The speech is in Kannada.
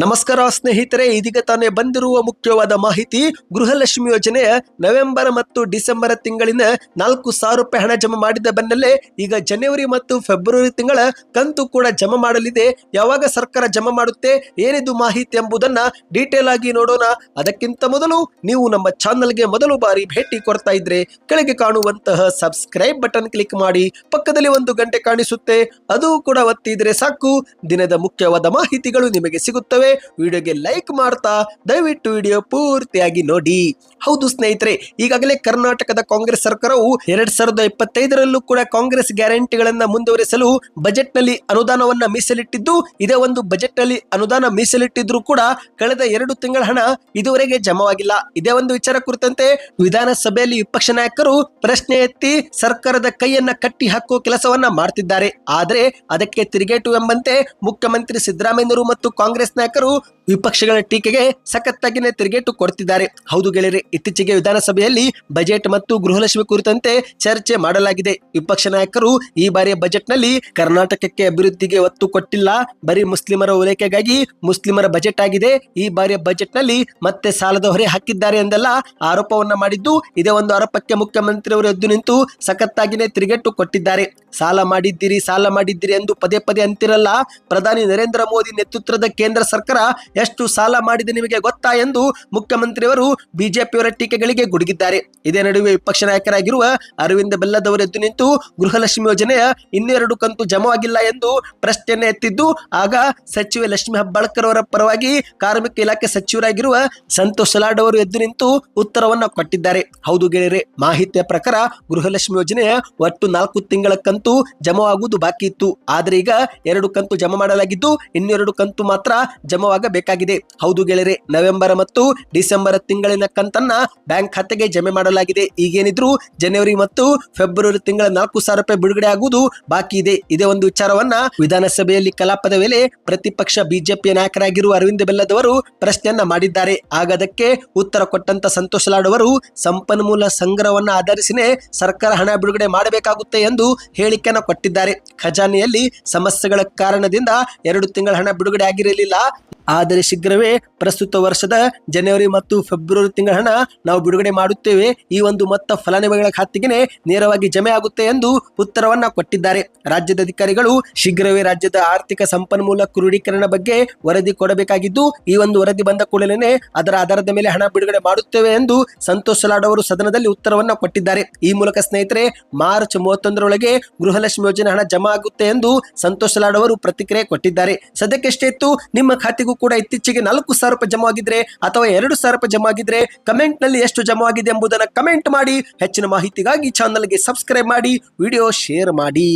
ನಮಸ್ಕಾರ ಸ್ನೇಹಿತರೆ, ಇದೀಗ ತಾನೇ ಬಂದಿರುವ ಮುಖ್ಯವಾದ ಮಾಹಿತಿ, ಗೃಹಲಕ್ಷ್ಮಿ ಯೋಜನೆ ನವೆಂಬರ್ ಮತ್ತು ಡಿಸೆಂಬರ್ ತಿಂಗಳಿನ ನಾಲ್ಕು ಸಾವಿರ ರೂಪಾಯಿ ಹಣ ಜಮಾ ಮಾಡಿದ ಬೆನ್ನಲ್ಲೇ ಈಗ ಜನವರಿ ಮತ್ತು ಫೆಬ್ರವರಿ ತಿಂಗಳ ಕಂತು ಕೂಡ ಜಮಾ ಮಾಡಲಿದೆ. ಯಾವಾಗ ಸರ್ಕಾರ ಜಮಾ ಮಾಡುತ್ತೆ, ಏನಿದು ಮಾಹಿತಿ ಎಂಬುದನ್ನ ಡೀಟೇಲ್ ಆಗಿ ನೋಡೋಣ. ಅದಕ್ಕಿಂತ ಮೊದಲು ನೀವು ನಮ್ಮ ಚಾನಲ್ಗೆ ಮೊದಲು ಬಾರಿ ಭೇಟಿ ಕೊಡ್ತಾ ಇದ್ರೆ ಕೆಳಗೆ ಕಾಣುವಂತಹ ಸಬ್ಸ್ಕ್ರೈಬ್ ಬಟನ್ ಕ್ಲಿಕ್ ಮಾಡಿ, ಪಕ್ಕದಲ್ಲಿ ಒಂದು ಗಂಟೆ ಕಾಣಿಸುತ್ತೆ. ಅದು ಕೂಡ ಒತ್ತಿದ್ರೆ ಸಾಕು. ದಿನದ ಮುಖ್ಯವಾದ ಮಾಹಿತಿಗಳು ನಿಮಗೆ ಸಿಗುತ್ತವೆ. ವಿಡಿಯೋಗೆ ಲೈಕ್ ಮಾಡ್ತಾ, ದಯವಿಟ್ಟು ವಿಡಿಯೋ ಪೂರ್ತಿಯಾಗಿ ನೋಡಿ. ಹೌದು ಸ್ನೇಹಿತರೆ, ಈಗಾಗಲೇ ಕರ್ನಾಟಕದ ಕಾಂಗ್ರೆಸ್ ಸರ್ಕಾರವು ಎರಡ್ ಸಾವಿರದ ಇಪ್ಪತ್ತೈದರಲ್ಲೂ ಕೂಡ ಕಾಂಗ್ರೆಸ್ ಗ್ಯಾರಂಟಿಗಳನ್ನ ಮುಂದುವರಿಸಲು ಬಜೆಟ್ನಲ್ಲಿ ಅನುದಾನವನ್ನ ಮೀಸಲಿಟ್ಟಿದ್ದು, ಇದೇ ಒಂದು ಬಜೆಟ್ನಲ್ಲಿ ಅನುದಾನ ಮೀಸಲಿಟ್ಟಿದ್ರು ಕೂಡ ಕಳೆದ ಎರಡು ತಿಂಗಳ ಹಣ ಇದುವರೆಗೆ ಜಮವಾಗಿಲ್ಲ. ಇದೇ ಒಂದು ವಿಚಾರ ಕುರಿತಂತೆ ವಿಧಾನಸಭೆಯಲ್ಲಿ ವಿಪಕ್ಷ ನಾಯಕರು ಪ್ರಶ್ನೆ ಎತ್ತಿ ಸರ್ಕಾರದ ಕೈಯನ್ನ ಕಟ್ಟಿ ಹಾಕುವ ಕೆಲಸವನ್ನ ಮಾಡ್ತಿದ್ದಾರೆ. ಆದರೆ ಅದಕ್ಕೆ ತಿರುಗೇಟು ಎಂಬಂತೆ ಮುಖ್ಯಮಂತ್ರಿ ಸಿದ್ದರಾಮಯ್ಯರು ಮತ್ತು ಕಾಂಗ್ರೆಸ್ ನಾಯಕರು ವಿಪಕ್ಷಗಳ ಟೀಕೆಗೆ ಸಖತ್ತಾಗಿನೇ ತಿರುಗೇಟು ಕೊಡ್ತಿದ್ದಾರೆ. ಹೌದು ಗೆಳೆಯರೆ, ಇತ್ತೀಚೆಗೆ ವಿಧಾನಸಭೆಯಲ್ಲಿ ಬಜೆಟ್ ಮತ್ತು ಗೃಹಲಕ್ಷ್ಮಿ ಕುರಿತಂತೆ ಚರ್ಚೆ ಮಾಡಲಾಗಿದೆ. ವಿಪಕ್ಷ ನಾಯಕರು ಈ ಬಾರಿಯ ಬಜೆಟ್ನಲ್ಲಿ ಕರ್ನಾಟಕಕ್ಕೆ ಅಭಿವೃದ್ಧಿಗೆ ಒತ್ತು ಕೊಟ್ಟಿಲ್ಲ. ಬರೀ ಮುಸ್ಲಿಮರ ಓಲೈಕೆಗಾಗಿ ಮುಸ್ಲಿಮರ ಬಜೆಟ್ ಆಗಿದೆ. ಈ ಬಾರಿಯ ಬಜೆಟ್ನಲ್ಲಿ ಮತ್ತೆ ಸಾಲದ ಹೊರೆ ಹಾಕಿದ್ದಾರೆ ಎಂದೆಲ್ಲ ಆರೋಪವನ್ನ ಮಾಡಿದ್ದು, ಇದೇ ಒಂದು ಆರೋಪಕ್ಕೆ ಮುಖ್ಯಮಂತ್ರಿ ಅವರು ಎದ್ದು ನಿಂತು ಸಖತ್ತಾಗಿನೇ ತಿರುಗೇಟು ಕೊಟ್ಟಿದ್ದಾರೆ. ಸಾಲ ಮಾಡಿದ್ದೀರಿ ಸಾಲ ಮಾಡಿದ್ದೀರಿ ಎಂದು ಪದೇ ಪದೇ ಅಂತಿರಲ್ಲ, ಪ್ರಧಾನಿ ನರೇಂದ್ರ ಮೋದಿ ನೇತೃತ್ವದ ಕೇಂದ್ರ ಸರ್ಕಾರ ಎಷ್ಟು ಸಾಲ ಮಾಡಿದೆ ನಿಮಗೆ ಗೊತ್ತಾ ಎಂದು ಮುಖ್ಯಮಂತ್ರಿಯವರು ಬಿಜೆಪಿಯವರ ಟೀಕೆಗಳಿಗೆ ಗುಡುಗಿದ್ದಾರೆ. ಇದೇ ನಡುವೆ ವಿಪಕ್ಷ ನಾಯಕರಾಗಿರುವ ಅರವಿಂದ ಬೆಲ್ಲದವರು ಎದ್ದು ನಿಂತು ಗೃಹಲಕ್ಷ್ಮಿ ಯೋಜನೆಯ ಇನ್ನೆರಡು ಕಂತು ಜಮವಾಗಿಲ್ಲ ಎಂದು ಪ್ರಶ್ನೆಯನ್ನು ಎತ್ತಿದ್ದು, ಆಗ ಸಚಿವೆ ಲಕ್ಷ್ಮಿ ಹೆಬ್ಬಾಳ್ಕರ್ ಅವರ ಪರವಾಗಿ ಕಾರ್ಮಿಕ ಇಲಾಖೆ ಸಚಿವರಾಗಿರುವ ಸಂತೋಷ್ ಸಲಾಡ್ ಅವರು ಎದ್ದು ನಿಂತು ಉತ್ತರವನ್ನು ಕೊಟ್ಟಿದ್ದಾರೆ. ಹೌದು ಗೆಳೆಯರೆ, ಮಾಹಿತಿಯ ಪ್ರಕಾರ ಗೃಹಲಕ್ಷ್ಮಿ ಯೋಜನೆಯ ಒಟ್ಟು ನಾಲ್ಕು ತಿಂಗಳ ಕಂತು ಜಮವಾಗುವುದು ಬಾಕಿ ಇತ್ತು. ಆದ್ರೆ ಈಗ ಎರಡು ಕಂತು ಜಮಾ ಮಾಡಲಾಗಿದ್ದು, ಇನ್ನೆರಡು ಕಂತು ಮಾತ್ರ ಜಮವಾಗಬೇಕಾಗಿದೆ. ಹೌದು ಗೆಳೆಯರೆ, ನವೆಂಬರ್ ಮತ್ತು ಡಿಸೆಂಬರ್ ತಿಂಗಳಿನ ಕಂತನ್ನ ಬ್ಯಾಂಕ್ ಖಾತೆಗೆ ಜಮೆ ಮಾಡಲಾಗಿದೆ. ಈಗೇನಿದ್ರು ಜನವರಿ ಮತ್ತು ಫೆಬ್ರವರಿ ತಿಂಗಳ ನಾಲ್ಕು ಸಾವಿರ ರೂಪಾಯಿ ಬಿಡುಗಡೆ ಆಗುವುದು ಬಾಕಿ ಇದೆ. ಇದೇ ಒಂದು ವಿಚಾರವನ್ನ ವಿಧಾನಸಭೆಯಲ್ಲಿ ಕಲಾಪದ ವೇಳೆ ಪ್ರತಿಪಕ್ಷ ಬಿಜೆಪಿ ನಾಯಕರಾಗಿರುವ ಅರವಿಂದ ಬೆಲ್ಲದವರು ಪ್ರಶ್ನೆಯನ್ನ ಮಾಡಿದ್ದಾರೆ. ಆಗ ಅದಕ್ಕೆ ಉತ್ತರ ಕೊಟ್ಟಂತ ಸಂತೋಷ ಲಾಡವರು, ಸಂಪನ್ಮೂಲ ಸಂಗ್ರಹವನ್ನ ಆಧರಿಸಿನೇ ಸರ್ಕಾರ ಹಣ ಬಿಡುಗಡೆ ಮಾಡಬೇಕಾಗುತ್ತೆ ಎಂದು ಹೇಳಿಕೆಯನ್ನು ಕೊಟ್ಟಿದ್ದಾರೆ. ಖಜಾನೆಯಲ್ಲಿ ಸಮಸ್ಯೆಗಳ ಕಾರಣದಿಂದ ಎರಡು ತಿಂಗಳ ಹಣ ಬಿಡುಗಡೆ ಆಗಿರಲಿಲ್ಲ. ಆದರೆ ಶೀಘ್ರವೇ ಪ್ರಸ್ತುತ ವರ್ಷದ ಜನವರಿ ಮತ್ತು ಫೆಬ್ರವರಿ ತಿಂಗಳ ಹಣ ನಾವು ಬಿಡುಗಡೆ ಮಾಡುತ್ತೇವೆ. ಈ ಒಂದು ಮೊತ್ತ ಫಲಾನುಭವಿಗಳ ಖಾತೆಗೆ ನೇರವಾಗಿ ಜಮೆ ಆಗುತ್ತೆ ಎಂದು ಉತ್ತರವನ್ನ ಕೊಟ್ಟಿದ್ದಾರೆ. ರಾಜ್ಯದ ಅಧಿಕಾರಿಗಳು ಶೀಘ್ರವೇ ರಾಜ್ಯದ ಆರ್ಥಿಕ ಸಂಪನ್ಮೂಲ ಕ್ರೋಢೀಕರಣ ಬಗ್ಗೆ ವರದಿ ಕೊಡಬೇಕಾಗಿದ್ದು, ಈ ಒಂದು ವರದಿ ಬಂದ ಕೂಡಲೇ ಅದರ ಆಧಾರದ ಮೇಲೆ ಹಣ ಬಿಡುಗಡೆ ಮಾಡುತ್ತೇವೆ ಎಂದು ಸಂತೋಷ್ ಲಾಡ್ ಅವರು ಸದನದಲ್ಲಿ ಉತ್ತರವನ್ನ ಕೊಟ್ಟಿದ್ದಾರೆ. ಈ ಮೂಲಕ ಸ್ನೇಹಿತರೆ, ಮಾರ್ಚ್ ಮೂವತ್ತೊಂದರೊಳಗೆ ಗೃಹಲಕ್ಷ್ಮಿ ಯೋಜನೆ ಹಣ ಜಮಾ ಆಗುತ್ತೆ ಎಂದು ಸಂತೋಷ ಲಾಡ್ ಅವರು ಪ್ರತಿಕ್ರಿಯೆ ಕೊಟ್ಟಿದ್ದಾರೆ. ಸದ್ಯಕ್ಕೆ ಇತ್ತು, ನಿಮ್ಮ ಖಾತೆಗೂ ಕೂಡ ಇತ್ತೀಚೆಗೆ ನಾಲ್ಕು ಸಾವಿರ ರೂಪಾಯಿ ಜಮಾ ಆಗಿದ್ರೆ ಅಥವಾ ಎರಡು ಸಾವಿರ ರೂಪಾಯಿ ಜಮಾ ಆಗಿದ್ರೆ ಕಮೆಂಟ್ನಲ್ಲಿ ಎಷ್ಟು ಜಮಾ ಆಗಿದೆ ಎಂಬುದನ್ನು ಕಮೆಂಟ್ ಮಾಡಿ ಹೆಚ್ಚಿನ ಮಾಹಿತಿಗಾಗಿ ಚಾನಲ್ಗೆ ಸಬ್ಸ್ಕ್ರೈಬ್ ಮಾಡಿ ವಿಡಿಯೋ ಶೇರ್ ಮಾಡಿ.